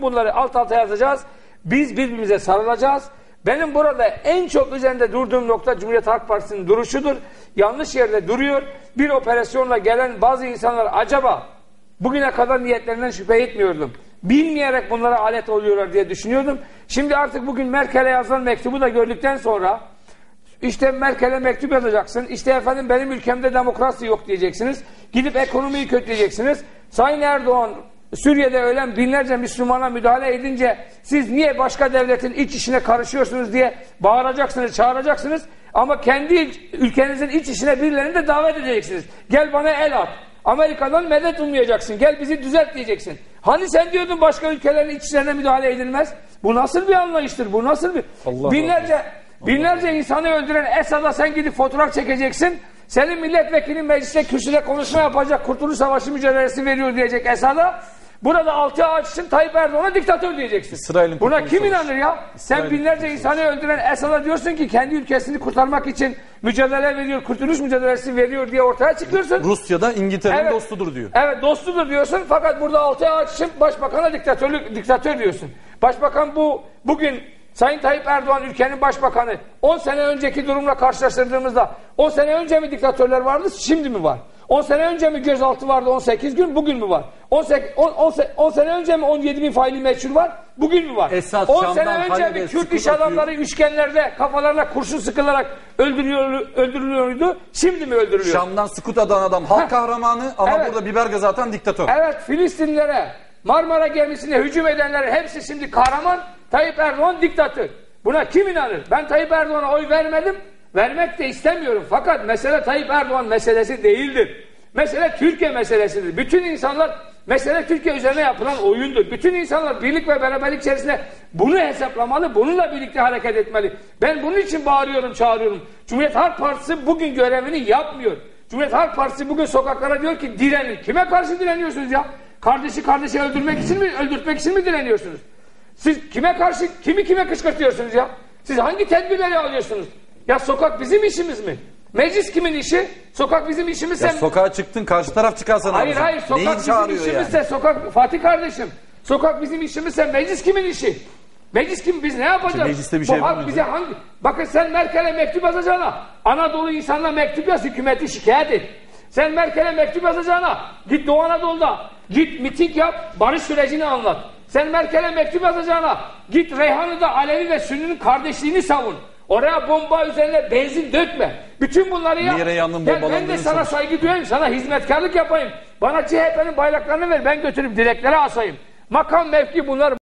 Bunları alt alta yazacağız. Biz birbirimize sarılacağız. Benim burada en çok üzerinde durduğum nokta Cumhuriyet Halk Partisi'nin duruşudur. Yanlış yerde duruyor. Bir operasyonla gelen bazı insanlar acaba bugüne kadar niyetlerinden şüphe etmiyordum. Bilmeyerek bunlara alet oluyorlar diye düşünüyordum. Şimdi artık bugün Merkel'e yazılan mektubu da gördükten sonra işte Merkel'e mektup yazacaksın. İşte efendim benim ülkemde demokrasi yok diyeceksiniz. Gidip ekonomiyi kötüleyeceksiniz. Sayın Erdoğan Suriye'de ölen binlerce Müslümana müdahale edince siz niye başka devletin iç işine karışıyorsunuz diye bağıracaksınız, çağıracaksınız. Ama kendi ülkenizin iç işine birilerini de davet edeceksiniz. Gel bana el at. Amerika'dan medet ummayacaksın. Gel bizi düzelt diyeceksin. Hani sen diyordun başka ülkelerin iç işlerine müdahale edilmez. Bu nasıl bir anlayıştır? Bu nasıl bir... Allah binlerce binlerce insanı öldüren Esad'a sen gidip fotoğraf çekeceksin. Senin milletvekilin mecliste kürsüde konuşma yapacak, Kurtuluş Savaşı mücadelesi veriyor diyecek Esad'a. Burada altı ağaç için Tayyip Erdoğan'a diktatör diyeceksin. İsrail'in Buna kim Savaşı. inanır ya? Sen İsrail'in binlerce insanı öldüren Esad'a diyorsun ki kendi ülkesini kurtarmak için mücadele veriyor, kurtuluş mücadelesi veriyor diye ortaya çıkıyorsun. Rusya'da İngiltere'nin Evet. dostudur diyor. Evet dostudur diyorsun fakat burada altı ağaç için başbakana diktatörlük, diktatör diyorsun. Başbakan bu bugün Sayın Tayyip Erdoğan ülkenin başbakanı 10 sene önceki durumla karşılaştırdığımızda 10 sene önce mi diktatörler vardı şimdi mi var? 10 sene önce mi gözaltı vardı 18 gün bugün mü var? 18, 10, 10, 10 sene önce mi 17 bin faili meçhul var bugün mü var? Esad 10 Şam'dan sene önce mi Kürt iş adamları üçgenlerde kafalarına kurşun sıkılarak öldürülüyor, öldürülüyordu şimdi mi öldürülüyor? Şam'dan Skut atan adam halk kahramanı ama Evet. burada biber gazı atan diktatör. Evet Filistinlere Marmara gemisine hücum edenlerin hepsi şimdi kahraman. Tayyip Erdoğan diktatör. Buna kim inanır? Ben Tayyip Erdoğan'a oy vermedim. Vermek de istemiyorum. Fakat mesele Tayyip Erdoğan meselesi değildir. Mesele Türkiye meselesidir. Bütün insanlar mesele Türkiye üzerine yapılan oyundur. Bütün insanlar birlik ve beraberlik içerisinde bunu hesaplamalı, bununla birlikte hareket etmeli. Ben bunun için bağırıyorum, çağırıyorum. Cumhuriyet Halk Partisi bugün görevini yapmıyor. Cumhuriyet Halk Partisi bugün sokaklara diyor ki direnin. Kime karşı direniyorsunuz ya? Kardeşi kardeşi öldürmek için mi, öldürtmek için mi direniyorsunuz? Siz kime karşı, kimi kime kışkırtıyorsunuz ya? Siz hangi tedbirleri alıyorsunuz? Ya sokak bizim işimiz mi? Meclis kimin işi? Sokak bizim işimizse... Ya sokağa çıktın karşı taraf çıkarsa ne hayır yapacaksın? hayır sokak bizim işimizse yani? sokak Fatih kardeşim. Sokak bizim işimizse meclis kimin işi? Meclis kim? Biz ne yapacağız? mecliste bir Bu şey halk yapamıyoruz bize hangi... Bakın sen Merkel'e mektup yazacağına Anadolu insanına mektup yaz hükümeti şikayet et. Sen Merkel'e mektup yazacağına git Doğu Anadolu'da git miting yap barış sürecini anlat. Sen Merkel'e mektup yazacağına git Reyhanlı'da Alevi ve Sünni'nin kardeşliğini savun. Oraya bomba üzerine benzin dökme. Bütün bunları yap. Niye Reyhanlı'nın Gel ben de sana çalış- saygı duyayım, sana hizmetkarlık yapayım. Bana CHP'nin bayraklarını ver, ben götürüp direklere asayım. Makam mevki bunlar